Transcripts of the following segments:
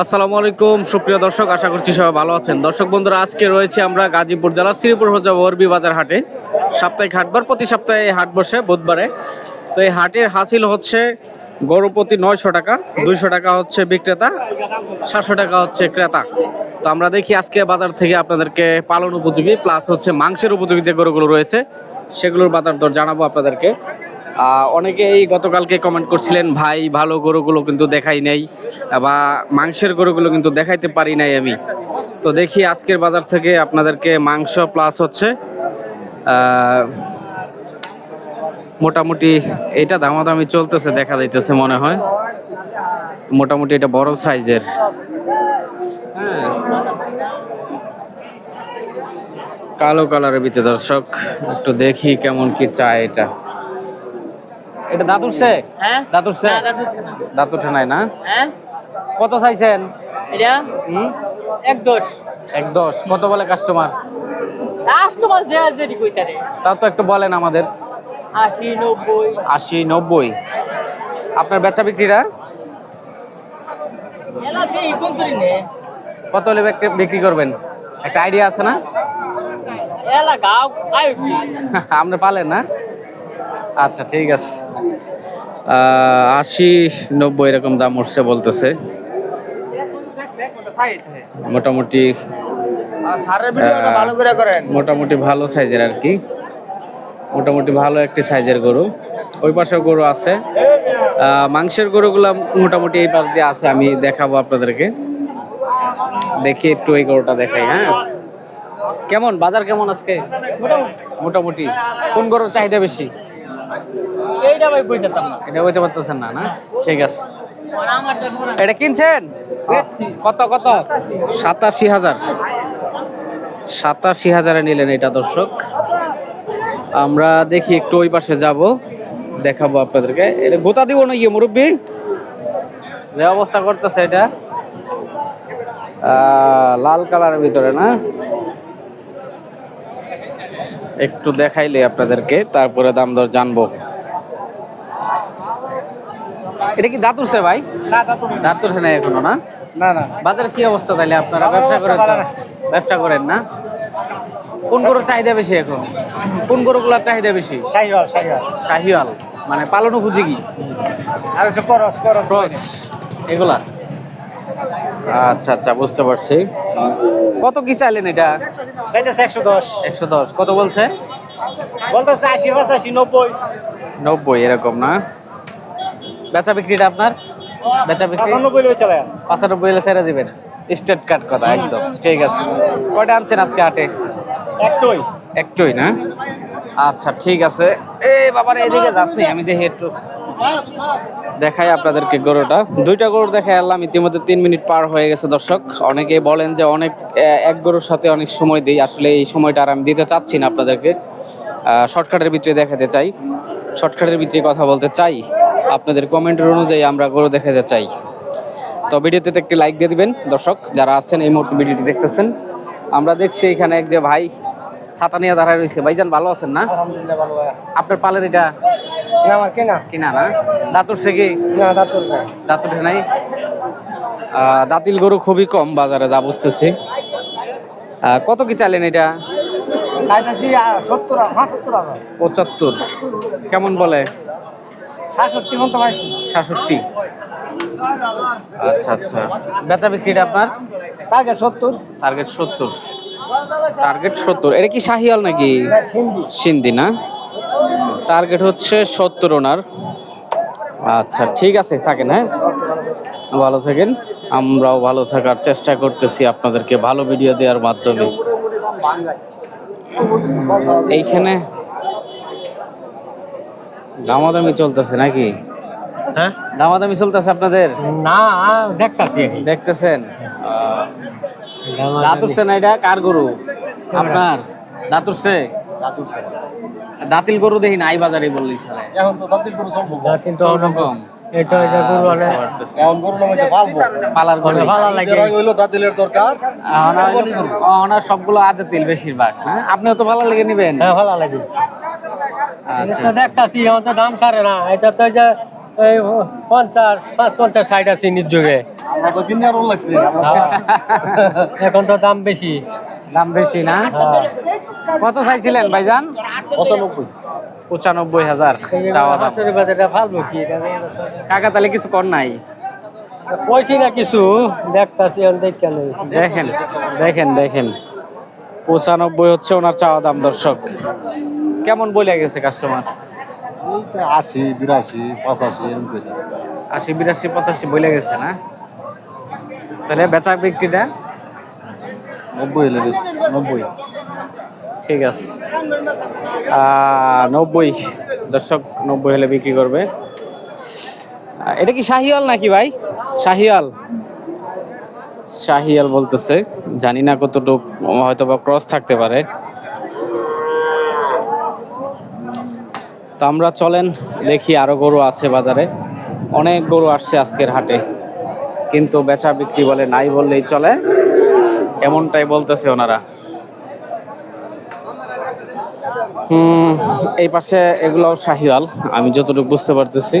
আসসালামু আলাইকুম, সুপ্রিয় দর্শক, আশা করছি সবাই ভালো আছেন। দর্শক বন্ধুরা, আজকে রয়েছে আমরা গাজীপুর জেলার শ্রীপুর হজা বরবি বাজার হাটে। সাপ্তাহিক হাটবার প্রতি সপ্তাহে হাট বসে, বুধবারে। তো এই হাটের হাসিল হচ্ছে গরু প্রতি নয়শো টাকা, দুইশো টাকা হচ্ছে বিক্রেতা, সাতশো টাকা হচ্ছে ক্রেতা। তো আমরা দেখি আজকে বাজার থেকে আপনাদেরকে পালন উপযোগী প্লাস হচ্ছে মাংসের উপযোগী যে গরুগুলো রয়েছে, সেগুলোর বাজার দর জানাব আপনাদেরকে। অনেকেই গতকালকে কমেন্ট করছিলেন, ভাই, ভালো গরুগুলো কিন্তু দেখাই নাই বা মাংসের গরুগুলো কিন্তু দেখাইতে পারি নাই আমি। তো দেখি আজকের বাজার থেকে আপনাদেরকে মাংস প্লাস হচ্ছে মোটামুটি এটা দামাদামি চলতেছে, দেখা যাইতেছে মনে হয়। মোটামুটি এটা বড় সাইজের। কালো কালারের ভিতরে দর্শক, একটু দেখি কেমন কি চায় এটা। এটা দাঁত উঠছে? হ্যাঁ। না। দাঁত উঠে নাই না? হ্যাঁ। কত চাইছেন? এটা? হুম? এক দোষ এক দশ। কত বলে কাস্টমার কাস্টমার যে যেটি কইতারে তাও তো একটু বলেন আমাদের। আশি নব্বই। আশি নব্বই। আপনার বেচা বিক্রিরা? কত হলে বিক্রি- করবেন? একটা আইডিয়া আছে না? এলা গাও আপনি পালেন না? আচ্ছা ঠিক আছে। আশি নব্বই এরকম দাম উঠছে বলতেছে। মোটামুটি মোটামুটি ভালো সাইজের আর কি। মোটামুটি ভালো একটি সাইজের গরু। ওই পাশেও গরু আছে। মাংসের গরুগুলো মোটামুটি এই পাশ দিয়ে আছে আমি দেখাবো আপনাদেরকে। দেখি একটু এই গরুটা দেখাই হ্যাঁ। কেমন? বাজার কেমন আজকে? মোটামুটি। কোন গরুর চাহিদা বেশি? এইটা ভাই না। এটা বলতে পারতেছেন না না? ঠিক আছে। আর আমারটা পুরা এটা কিনছেন? কত কত? সাতাশি হাজার। সাতাশি হাজারে নিলেন এটা দর্শক। আমরা দেখি একটু ওই পাশে যাব দেখাবো আপনাদেরকে। এটা গোতা দিব না গিয়ে মুরব্বী? যে অবস্থা করতেছে এটা। আহ, লাল কালারের ভিতরে না? একটু দেখাইলে আপনাদেরকে তারপরে দাম দর জানব। এটা কি দাঁত উঠছে ভাই? না তা তো দাঁত উঠে নাই এখনও না? না না। বাজারে কি অবস্থা তাইলে আপনারা? ব্যবসা করেন। ব্যবসা করেন না? কোন গরুর চাহিদা বেশি এখন? কোন গরুগুলার চাহিদা বেশি? সাইওয়াল সাইওয়াল শাহিওয়াল। মানে পালন উপযোগী? আর হচ্ছে করস করস। ক্রস। এগুলা? আচ্ছা আচ্ছা বুঝতে পারছি। কত কি চাইলেন এটা? চাইতেছে একশো দশ। একশো দশ। কত বলছে? বলতেছে আশি পঁচাশি নব্বই। নব্বই এরকম না? বেচা বিক্রিটা আপনার? বেচা বিক্রি? পঁচানব্বই লই চলে পাঁচানব্বই হলে ছেড়ে দিবেন। স্টেট কাট কথা একদম। ঠিক আছে। কয়টা আনছেন আজকে হাটে? একটুই। একটুই না? আচ্ছা ঠিক আছে। এই বাবার এদিকে যাসনি আমি দেখি একটু। দেখাই আপনাদেরকে গরুটা। দুইটা গরু দেখাই আনলাম ইতিমধ্যে তিন মিনিট পার হয়ে গেছে দর্শক। অনেকেই বলেন যে অনেক এক গরুর সাথে অনেক সময় দিই। আসলে এই সময়টা আর আমি দিতে চাচ্ছি না আপনাদেরকে। শর্টকাটের ভিতরে দেখাতে চাই। শর্টকাটের ভিতরে কথা বলতে চাই। আপনাদের কমেন্টের অনুযায়ী আমরা গরু দেখাতে চাই। তো ভিডিওতে একটি লাইক দিয়ে দিবেন দর্শক যারা আছেন এই মুহূর্তে ভিডিওটি দেখতেছেন। আমরা দেখছি এখানে এক যে ভাই ছাতা নিয়ে দাঁড়ায় রয়েছে। ভাইজান ভালো আছেন না? আপনার পালের এটা না আমার কেনা। কিনা না? দাঁত উঠছে কি? না দাঁত উঠে নাই? দাঁতিল গরু খুবই কম বাজারে যা বুঝতেছি। কত কি চাইলেন এটা? পঁচাত্তর কেমন বলে? সাতষট্টি মতো পাইছি। সাতষট্টি। আচ্ছা আচ্ছা। বেচা বিক্রিটা আপনার? টার্গেট সত্তর। টার্গেট সত্তর। টার্গেট সত্তর। এটা কি শাহিয়াল নাকি? সিন্ধি না? টার্গেট হচ্ছে সত্তর ওনার। আচ্ছা ঠিক আছে থাকেন হ্যাঁ? ভালো থাকেন। আমরাও ভালো থাকার চেষ্টা করতেছি আপনাদেরকে ভালো ভিডিও দেওয়ার মাধ্যমে। এইখানে দামাদামি চলতেছে নাকি? হ্যাঁ? দামাদামি চলতেছে আপনাদের? না দেখতাছি দেখতেছেন? আহ, দাঁত উঠছে না এটা? কার গরু? আপনার? দাঁত উঠছে। দাঁতিল গরু দেখি নাই বাজারে বললি এখন তো চলবো। দাঁতিল তো অনেক এটা এটা গরু এখন গরু নামে পালবো। পালার গরু। ভালো লাগে নিজেরাই হইল দাতিলের দরকার। ওনার সবগুলো আদে তিল বেশিরভাগ হ্যাঁ? আপনিও তো ভালো লেগে নিবেন? হ্যাঁ ভালো লাগে। আচ্ছা দেখতাছি তো দাম সারে না। এটা তো এই যে এই পঞ্চাশ পাঁচ পঞ্চাশ ষাট আছে নিজ আমরা তো কিনে আর লাগছে। এখন তো দাম বেশি। দাম বেশি না? হ্যাঁ। কত চাইছিলেন ভাইজান? পঁচানব্বই। পঁচানব্বই হাজার চাওয়া দাম। কাকা তাহলে কিছু কর নাই? কইছি না কিছু দেখতাছি দেখেন দেখেন দেখেন। পঁচানব্বই হচ্ছে ওনার চাওয়া দাম দর্শক। কেমন বলে গেছে কাস্টমার আশি বিরাশি পঁচাশি আশি বিরাশি পঁচাশি বলে গেছে না? তাহলে বেচা বিক্রিটা? নব্বই হলে বেশি। নব্বই। ঠিক আছে। নব্বই। দর্শক নব্বই হলে বিক্রি করবে। এটা কি শাহিয়াল নাকি ভাই? শাহিয়াল শাহিয়াল বলতেছে। জানি না কতটুক হয়তো বা ক্রস থাকতে পারে। তো আমরা চলেন দেখি আরও গরু আছে বাজারে। অনেক গরু আসছে আজকের হাটে। কিন্তু বেচা বিক্রি বলে নাই বললেই চলে। এমনটাই বলতেছে ওনারা হুম এই পাশে এগুলোও শাহিওয়াল আমি যতটুকু বুঝতে পারতেছি।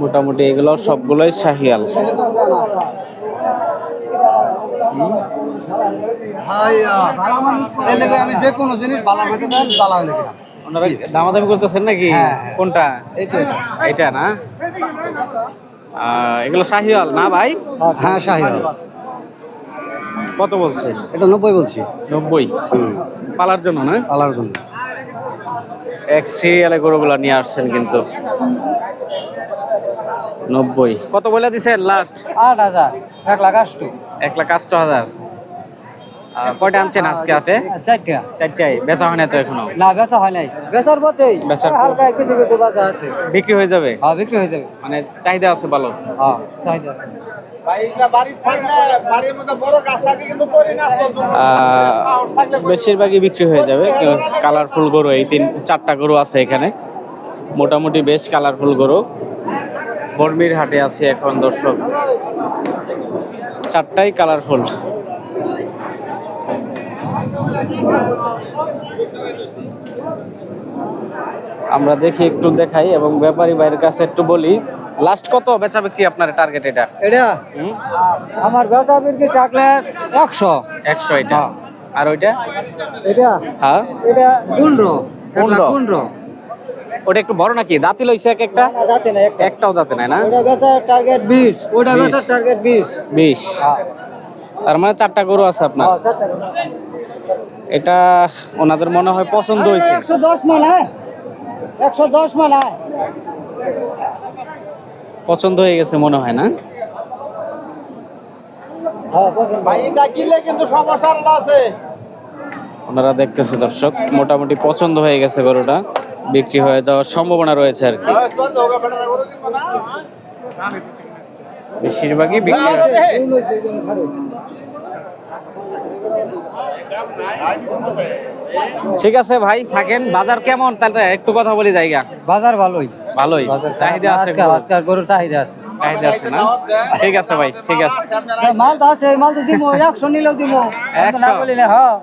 মোটামুটি এগুলো সবগুলোই শাহিয়াল আমি যে কোনো জিনিস ভালো হইতে চাই ভালো হইলে ওনারা দামাদামি করতেছেন নাকি? হ্যাঁ, হ্যাঁ। কোনটা? এটা না? এগুলো শাহিওয়াল না ভাই? হ্যাঁ শাহিওয়াল। কত বলছে? এটা নব্বই বলছি। নব্বই? পালার জন্য না? পালার জন্য। এক সিরিয়ালে গরুগুলা নিয়ে আসছেন কিন্তু। নব্বই। কত বলে দিছেন লাস্ট আট হাজার। এক লাখ আটটু এক লাখ আষ্ট হাজার। কয়টা আনছেন আজকে হাতে? চারটা। চারটায় বেচা হয় না তো এখনও? না বেচা হয় নাই। বেচার পথেই। বেচার হালকা কিছু কিছু বাজা আছে। বিক্রি হয়ে যাবে? হ্যাঁ বিক্রি হয়ে যাবে। মানে চাহিদা আছে ভালো? হ্যাঁ চাহিদা আছে। বেশিরভাগই বিক্রি হয়ে যাবে কালারফুল গরু এই তিন চারটা গরু আছে এখানে। মোটামুটি বেশ কালারফুল গরু। বর্মির হাটে আছে এখন দর্শক। চারটাই কালারফুল আমরা দেখি একটু দেখাই এবং ব্যাপারী ভাইয়ের কাছে একটু বলি। লাস্ট কত বেচা বিক্রি আপনার টার্গেট এটা? এটা? আমার বেচা বিক্রি থাকলে একশো। একশো এটা। আর ওইটা? এটা? হ্যাঁ। এটা পনেরো পনেরো? ওটা একটু বড় নাকি? দাঁতি লইছে এক একটা? না একটা। একটাও দাঁতে নাই না? ওটা বেচার টার্গেট বিশ। ওটা বিশ। বেচার টার্গেট বিশ। বিশ। তার মানে চারটা গরু আছে আপনার? এটা ওনাদের মনে হয় পছন্দ হয়েছে। একশো দশ মান হ্যাঁ। একশো দশ মান হ্যাঁ। পছন্দ হয়ে গেছে মনে হয় না? হ্যাঁ ওনারা দেখতেছে দর্শক মোটামুটি পছন্দ হয়ে গেছে গরুটা। বিক্রি হয়ে যাওয়ার সম্ভাবনা রয়েছে আর কি। বেশিরভাগই বিক্রি ঠিক আছে ভাই থাকেন। বাজার কেমন? তাহলে একটু কথা বলি জায়গা। বাজার ভালোই। ভালোই। চাহিদা আছে আজকাল গরুর। চাহিদা আছে। চাহিদা আছে না? ঠিক আছে ভাই ঠিক আছে। মাল তো আছে মাল তো নিলেও না বলি না হ্যাঁ।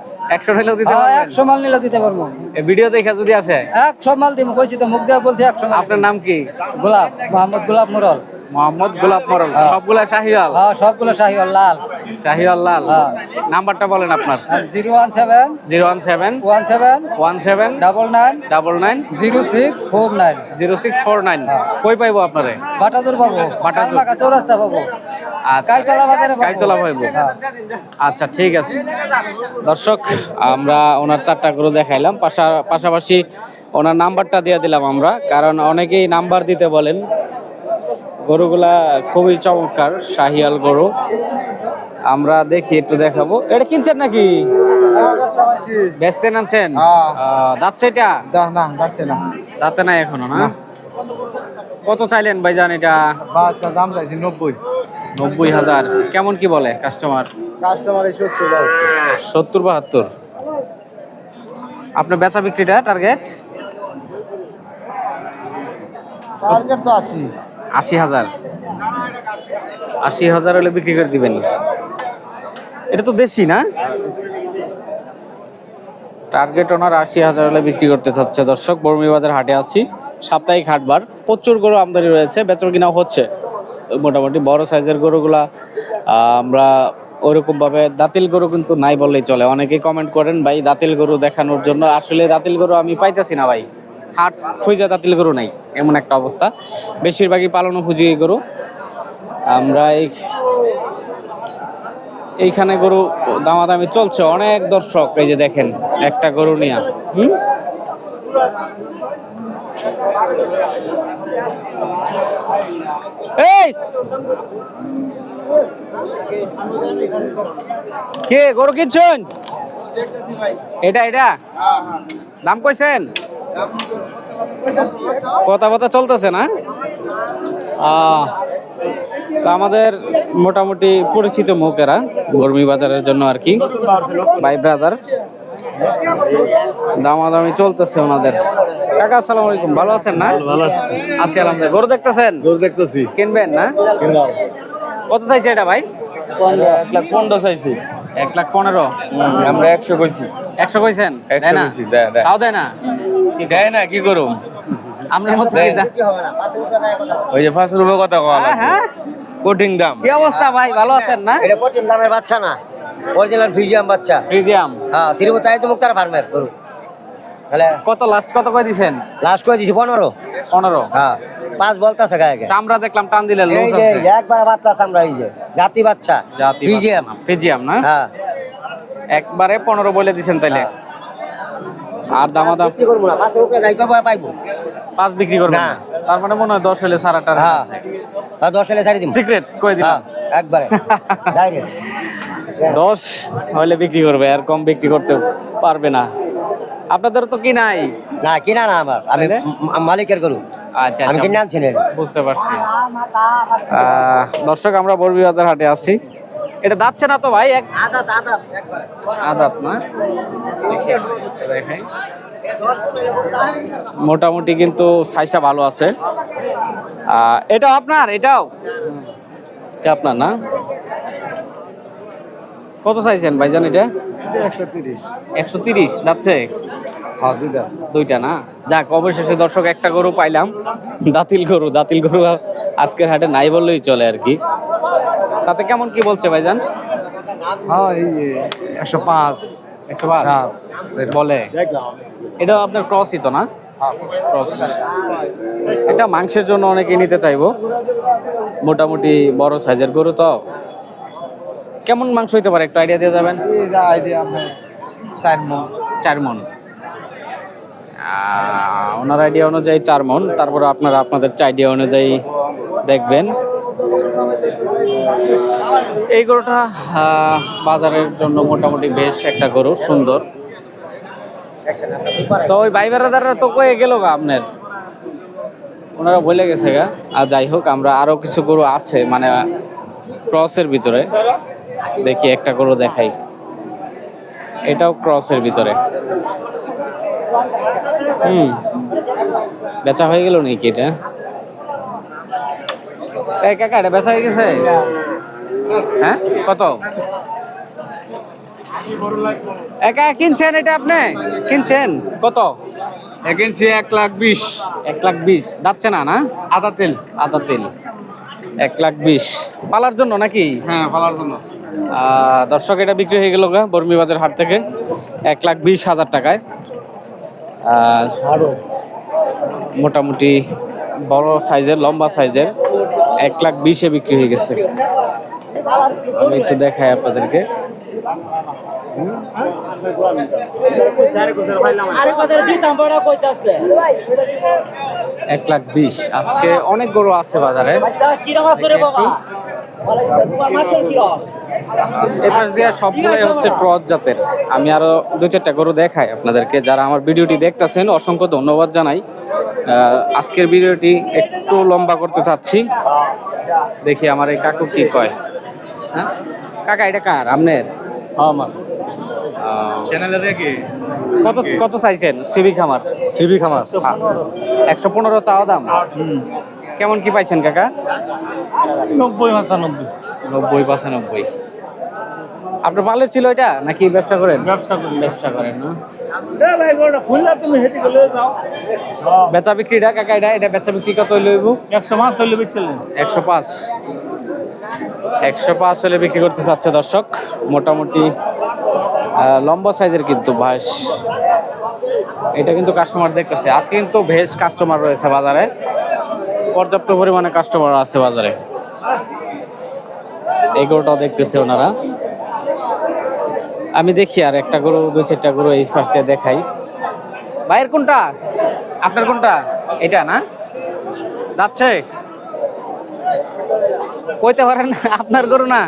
দিতে হ্যাঁ, মাল নিলেও দিতে পারব। এই ভিডিও দেখে যদি আসে? একশো মাল দিব কইছি তো মুখ যা বলছি একশো মাল। আপনার নাম কি? গোলাপ মোহাম্মদ গোলাপ মুরল। মোহাম্মদ গোলাপ মরল। হ্যাঁ। সবগুলা শাহিওয়াল? হ্যাঁ সবগুলো শাহিওয়াল লাল। শাহিওয়াল লাল। হ্যাঁ। নাম্বারটা বলেন আপনার। Zero one seven zero one seven one seven one seven double nine double nine zero six four nine. Zero six four nine. হ্যাঁ। কই পাইবো আপনারে? বাটাজোর পাবো। বাটাজোর। চৌরাস্তা পাবো। আচ্ছা। আচ্ছা ঠিক আছে। দর্শক আমরা ওনার চারটা গরু দেখাইলাম। পাশা- পাশাপাশি ওনার নাম্বারটা দিয়ে দিলাম আমরা। কারণ অনেকেই নাম্বার দিতে বলেন। গরুগুলা খুবই চমৎকার শাহিয়াল গরু। আমরা দেখি একটু দেখাবো। এটা কিনছেন নাকি? বেচতে আনছেন হ্যাঁ। আহ, দাঁতছে এটা? না যাচ্ছে না। দাঁতে নাই এখনও না? কত চাইলেন ভাইজান এটা? দাম চাইছি নব্বই। নব্বই হাজার। কেমন কি বলে কাস্টমার কাস্টমার সত্তর সত্তর বাহাত্তর। আপনার বেচা বিক্রিটা টার্গেট টার্গেট তো আশি। আশি হাজার। আশি হাজার হলে বিক্রি করে দিবেন। এটা তো দেশি না? টার্গেট ওনার আশি হাজার হলে বিক্রি করতে চাচ্ছে। দর্শক বর্মি বাজার হাটে আছি। সাপ্তাহিক হাটবার প্রচুর গরু আমদানি রয়েছে বেচা কিনা হচ্ছে। মোটামুটি বড় সাইজের গরুগুলা আমরা ওরকম ভাবে দাতিল গরু কিন্তু নাই বললেই চলে। অনেকেই কমেন্ট করেন ভাই দাতিল গরু দেখানোর জন্য আসলে দাতিল গরু আমি পাইতেছি না ভাই। হাট ফুইজা দাতিল গরু নাই, এমন একটা অবস্থা। বেশিরভাগই পালন ফুজি গরু। আমরা এই এইখানে গরু দামাদামি চলছে। অনেক দর্শক এই যে দেখেন, একটা গরু নিয়া। হুম? এই! কে গরু কিনছেন? এটা এটা? দাম কইছেন? কথা কথা চলতেছে না? তো আমাদের মোটামুটি পরিচিত মুখ এরা গরমি বাজারের জন্য আর কি ভাই ব্রাদার দামাদামি চলতেছে ওনাদের। কাকা আসসালামু আলাইকুম। ভালো আছেন না? ভালো আছি। আছি আলহামদুলিল্লাহ। গরু দেখতেছেন? গরু দেখতেছি। কিনবেন না? কত চাইছে এটা ভাই? এক লাখ পনেরো। চাইছি এক লাখ পনেরো। আমরা একশো কইছি। একশো কইছেন? একশো কইছি। তাও দেয় না? দেয় না কি করুম? মতো ওই যে পাঁচ রুপে কথা কওয়া হ্যাঁ, হ্যাঁ। কঠিন দাম। কি অবস্থা ভাই? ভালো আছেন না? এটা কঠিন দামের বাচ্চা না। অরিজিনাল ফিজিয়াম বাচ্চা। ফ্রিজিয়াম হ্যাঁ শ্রীমত মুক্তার ফার্মের গরু। তাহলে কত লাস্ট কত কই দিছেন? লাস্ট করে দিছি? পনেরো। পনেরো? হ্যাঁ পাঁচ বলতাছে গায়ে চামড়া দেখলাম টান দিলে এই যে একবার বাতলাস আমরা এই যে জাতি বাচ্চা। ফিজিয়াম ফিজিয়াম না? হ্যাঁ। একবারে পনেরো বলে দিচ্ছেন তাইলে। আর দাম করব না পাঁচশো উপরে যাই পাইবো। পাঁচ বিক্রি করবেন? না। তার মানে মনে হয় দশ হলে টার হ্যাঁ। হ্যাঁ দশ হলে দিব সিক্রেট কই দিলাম। হ্যাঁ একবারে। ডাইরেক্ট। দশ হলে বিক্রি করবে আর কম বিক্রি করতে পারবে না। আপনাদের তো কি নাই? না কিনা না আমার। আমি তাহলে? মালিকের গরু। আচ্ছা আমি আচ্ছা, কিনে আনছি বুঝতে পারছি। দর্শক আমরা বরবি বাজার হাটে আসছি। এটা যাচ্ছে না তো ভাই? এক আদাত না? দেখাই। মোটামুটি কিন্তু সাইজটা ভালো আছে। এটা আপনার? এটাও? এটা আপনার না? কত চাইছেন ভাইজান এটা? একশো তিরিশ। একশো তিরিশ? যাচ্ছে হ্যাঁ দুইটা দুইটা না? যাক অবশেষে দর্শক একটা গরু পাইলাম। দাতিল গরু দাতিল গরু আজকের হাটে নাই বললেই চলে আর কি। তাতে কেমন কি বলছে ভাইজান? হ্যাঁ এই একশো পাঁচ একশো পাঁচ? বলে। এটা আপনার ক্রসই তো না? এটা মাংসের জন্য অনেকে নিতে চাইব। মোটামুটি বড় সাইজের গরু তো। কেমন মাংস হইতে পারে একটু আইডিয়া দিয়ে যাবেন? চার মন। চার মন। ওনার আইডিয়া অনুযায়ী চার মন। তারপরে আপনারা আপনাদের আইডিয়া অনুযায়ী দেখবেন। এই গরুটা বাজারের জন্য মোটামুটি বেশ একটা গরু, সুন্দর। তো ওই ভাই বেড়াদাররা তো কয়ে গেল গা আপনার। ওনারা বলে গেছে গা। আর যাই হোক, আমরা আরও কিছু গরু আছে মানে ক্রসের ভিতরে। দেখি একটা গরু দেখাই। এটাও ক্রসের ভিতরে। হুম। বেচা হয়ে গেল নাকি এটা? এই কাকা এটা বেচা হয়ে গেছে? হ্যাঁ? কত? একা কিনছেন এটা আপনি? কিনছেন? কত? একেন্সি এক লাখ বিশ। এক লাখ বিশ। যাচ্ছে না না? আদা তেল। আদা তেল। এক লাখ বিশ। পালার জন্য নাকি? হ্যাঁ ফলার জন্য। দর্শক এটা বিক্রি হয়ে গেল গা বর্মি বাজার হাট থেকে। এক লাখ বিশ হাজার টাকায়। মোটামুটি বড় সাইজের লম্বা সাইজের। এক লাখ বিশে বিক্রি হয়ে গেছে। আমি একটু দেখাই আপনাদেরকে। এক লাখ বিশ। আজকে অনেক গরু আছে বাজারে। সবগুলোই হচ্ছে ক্রস জাতের। আমি আরও দু চারটা গরু দেখাই আপনাদেরকে। যারা আমার ভিডিওটি দেখতেছেন অসংখ্য ধন্যবাদ জানাই। আজকের ভিডিওটি একটু লম্বা করতে চাচ্ছি। দেখি আমার এই কাকু কি কয়। হ্যাঁ? কাকা এটা কার? আপনার? আমার। আহ, চ্যানেলের কত কত চাইছেন? আমার সিবি খামার। একশো পনেরো চাওয়া দাম? কেমন কি পাইছেন কাকা? নব্বই পঁচানব্বই নব্বই। পঁচানব্বই আপনার পালের ছিল এটা নাকি ব্যবসা করেন? ব্যবসা করেন ব্যবসা করেন না। বেচা বিক্রিটা কাকা এটা এটা বেচা বিক্রি কত লইব একশো পাঁচ চল্লিশ বেচছিলেন একশো পাঁচ। একশো পাঁচ হলে বিক্রি করতে চাচ্ছে দর্শক। মোটামুটি লম্বা সাইজের কিন্তু ভাস। এটা কিন্তু কাস্টমার দেখতেছে। আজকে কিন্তু ভেজ কাস্টমার রয়েছে বাজারে। পর্যাপ্ত পরিমাণে কাস্টমার আছে বাজারে। এই গরুটাও দেখতেছে ওনারা। আমি দেখি আর একটা গরু দু চারটা গরু এই পাশ দিয়ে দেখাই। ভাইয়ের কোনটা? আপনার কোনটা? এটা না? যাচ্ছে? কইতে পারেন আপনার গরু না?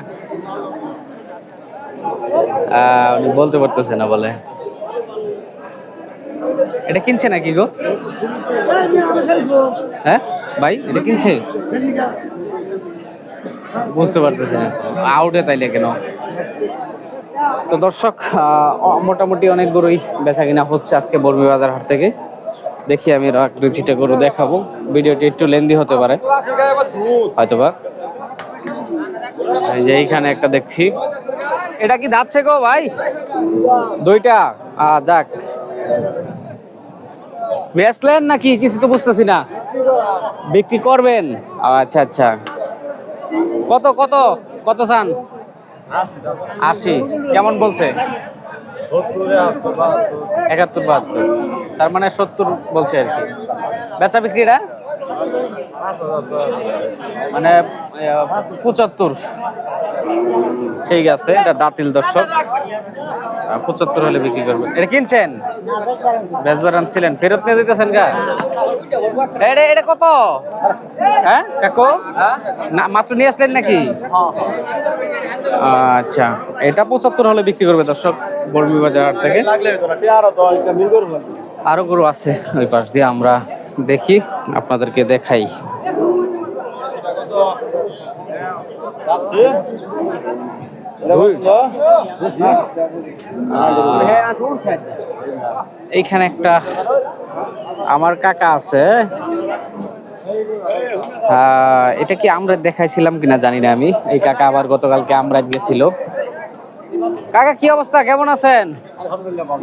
উনি বলতে পারতেছে না বলে। এটা কিনছে নাকি গো? হ্যাঁ? ভাই, এটা কিনছে? বুঝতে পারতেছে না। আউটে তাইলে কেন? তো দর্শক মোটামুটি অনেক গরুই বেচা কিনা হচ্ছে আজকে বর্মি বাজার হাট থেকে। দেখি আমি এক দুইটা গরু দেখাবো। ভিডিওটি একটু লেন্দি হতে পারে। হয়তোবা। যে এইখানে একটা দেখছি। এটা কি দাঁতছে গো ভাই? দুইটা। যাক। বেচলেন নাকি? কিছু তো বুঝতেছি না। বিক্রি করবেন? আচ্ছা আচ্ছা। কত কত? কত চান? আশি কেমন বলছে? একাত্তর বাহাত্তর। তার মানে সত্তর বলছে আর কি। বেচা বিক্রিটা? মানে পঁচাত্তর। ঠিক আছে, এটা দাতিল দর্শক। পঁচাত্তর হলে বিক্রি করবেন। এটা কিনছেন? বেচবার ছিলেন। ফেরত নিয়ে দিতেছেন গা? এটা এটা কত? হ্যাঁ কাকু? না, মাত্র নিয়ে আসলেন নাকি? আচ্ছা এটা পঁচাত্তর হলে বিক্রি করবে দর্শক, বর্মি বাজার থেকে। আরও গরু আছে। ওই পাশ দিয়ে আমরা দেখি, আপনাদেরকে দেখাই। এইখানে একটা আমার কাকা আছে। এটা কি আমরা দেখাইছিলাম কিনা জানি না আমি। এই কাকা আবার গতকালকে আমরা গেছিল। কাকা কি অবস্থা? কেমন আছেন?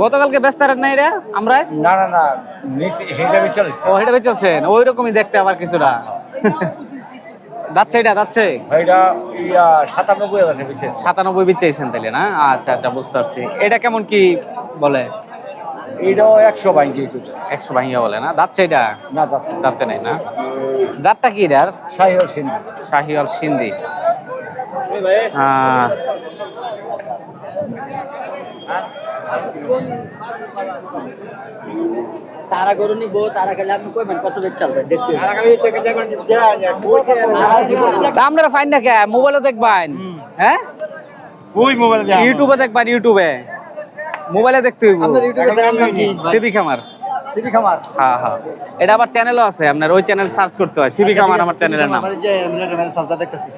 গতকালকে ব্যস্ত না এটা আমরা না না না হেডা বেচছিলেন ও এটা বেচলছেন ওই রকমই দেখতে আবার কিছুটা। যাচ্ছে এটা যাচ্ছে? এটা সাতানব্বই হাজার বেচেছে। সাতানব্বই বিচাইছেন তাইলে না? আচ্ছা আচ্ছা বুঝতে পারছি। এটা কেমন কি বলে? এটাও একশো করতেছে একশো ভাঙিয়া বলে না? যাচ্ছে এটা? না যাচ্ছে নাই না? যারটা কি এটার? শাহি হোসেন শাহিওয়াল সিন্ধি। আহ, তারা গরু নিব তারা গেলে আপনি কইবেন কত রেট চলবে? আপনারা ফাইন না কে? মোবাইলে দেখবেন। হ্যাঁ? ওই মোবাইল ইউটিউবে দেখবেন ইউটিউবে। মোবাইলে দেখতে হইব। সিবি খামার। সিবি খামার। হ্যাঁ হ্যাঁ। এটা আবার চ্যানেলও আছে আপনার ওই চ্যানেল সার্চ করতে হয়। সিবি খামার আমার চ্যানেলের নাম।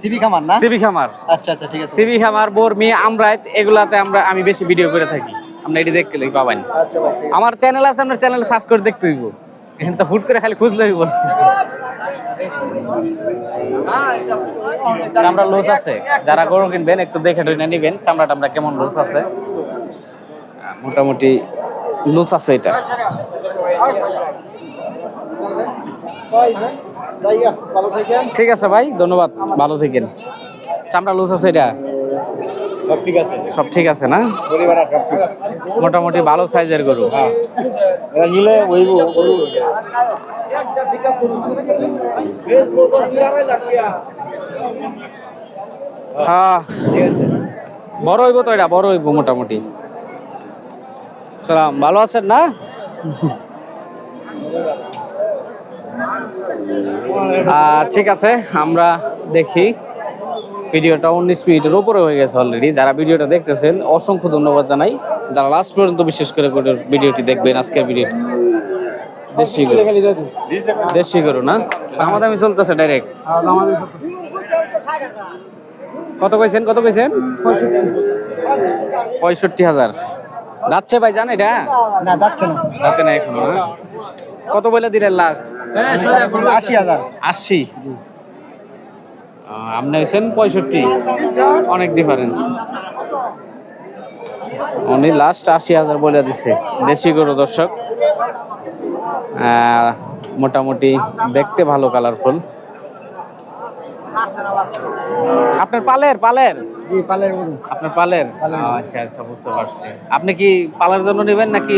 সিবি খামার না? সিবি খামার। আচ্ছা আচ্ছা ঠিক আছে। সিবি খামার বর্মি আমরাইট এগুলাতে আমরা আমি বেশি ভিডিও করে থাকি। আপনি এটি দেখতে পাবেন আচ্ছা আমার চ্যানেল আছে আপনার চ্যানেল সার্চ করে দেখতে হইব। এখানে তো হুট করে খালি খুঁজলে হইব। চামড়া লুজ আছে। যারা গরু কিনবেন একটু দেখে টুনে নিবেন চামড়া টামড়া কেমন লুজ আছে। মোটামুটি লুজ আছে এটা। ঠিক আছে ভাই ধন্যবাদ। ভালো থাকেন। চামড়া লুজ আছে এটা। সব ঠিক আছে? সব ঠিক আছে না? মোটামুটি ভালো সাইজের গরু। নিলে ওই হ্যাঁ বড় হইব তো এটা বড় হইব মোটামুটি। সালাম ভালো আছেন না? ঠিক আছে আমরা দেখি। ভিডিওটা উনিশ মিনিটের উপরে হয়ে গেছে অলরেডি যারা ভিডিওটা দেখতেছেন অসংখ্য ধন্যবাদ জানাই। যারা লাস্ট পর্যন্ত বিশেষ করে করে ভিডিওটি দেখবেন আজকের ভিডিও দেশি গরু। দেশি গরু না? আমাদের আমি চলতেছে ডাইরেক্ট কত কইছেন কত কইছেন? পঁয়ষট্টি হাজার। যাচ্ছে ভাই জান এটা? না যাচ্ছে না। যাচ্ছে না এখনও না কত বলে দিলেন লাস্ট আশি হাজার। আশি? আপনি হয়েছেন পঁয়ষট্টি। অনেক ডিফারেন্স উনি লাস্ট আশি হাজার বলে দিছে দেশি গরু দর্শক। মোটামুটি দেখতে ভালো কালারফুল আপনার পালের পালের? জি পালের আপনার পালের? আচ্ছা আচ্ছা বুঝতে পারছি। আপনি কি পালার জন্য নেবেন নাকি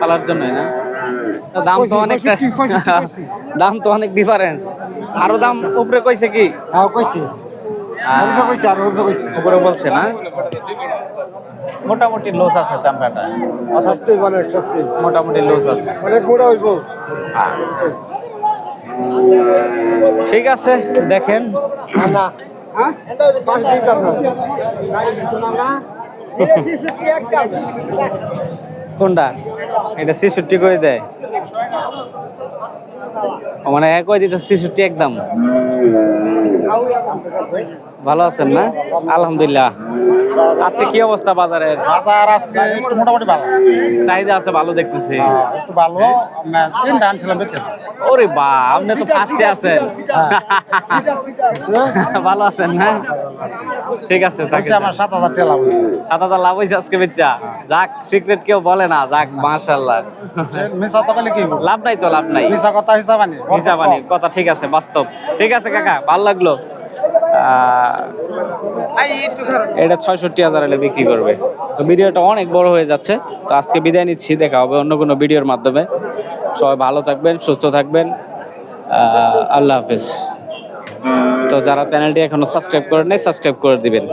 পালার জন্য না? দাম তো অনেক দাম তো অনেক ডিফারেন্স আরও দাম উপরে কইছে কি? হ্যাঁ কইছি। আর উপরে কইছি আর উপরে কইছি। উপরে বলছে না? মোটামুটি লস আছে চামড়াটা। সস্তি অনেক সস্তি মোটামুটি লস আছে। অনেক বড় হইব। ঠিক আছে দেখেন। না। কোনটা? এটা ছেষট্টি করে দেয়? মানে এক কই দিতে ছেষট্টি একদম? ভালো আছেন না? আলহামদুলিল্লাহ। আজকে কি অবস্থা বাজারের? বাজার আজকে একটু মোটামুটি ভালো। চাহিদা আছে ভালো দেখতেছি। একটু ভালো। তিনটা আনছিলাম বেঁচেছি। ওরে বা আপনি তো ফার্স্টে আছেন। ভালো আছেন না? ঠিক আছে আমার সাত হাজার টেলা হয়েছে। সাত হাজার লাভ হয়েছে আজকে বেচা। যাক সিক্রেট কেউ বলে না যাক মাশাল্লাহ মিশা তো কি? লাভ নাই তো লাভ নাই। মিশা কথা হিসাব আনি। হিসাব আনি কথা ঠিক আছে বাস্তব। ঠিক আছে কাকা ভালো লাগল। এটা ছয়ষট্টি হাজার এলে বিক্রি করবে। তো ভিডিওটা অনেক বড় হয়ে যাচ্ছে। তো আজকে বিদায় নিচ্ছি, দেখা হবে অন্য কোনো ভিডিওর মাধ্যমে। সবাই ভালো থাকবেন, সুস্থ থাকবেন। আল্লাহ হাফেজ। তো যারা চ্যানেলটি এখনও সাবস্ক্রাইব করেন নাই, সাবস্ক্রাইব করে দিবেন।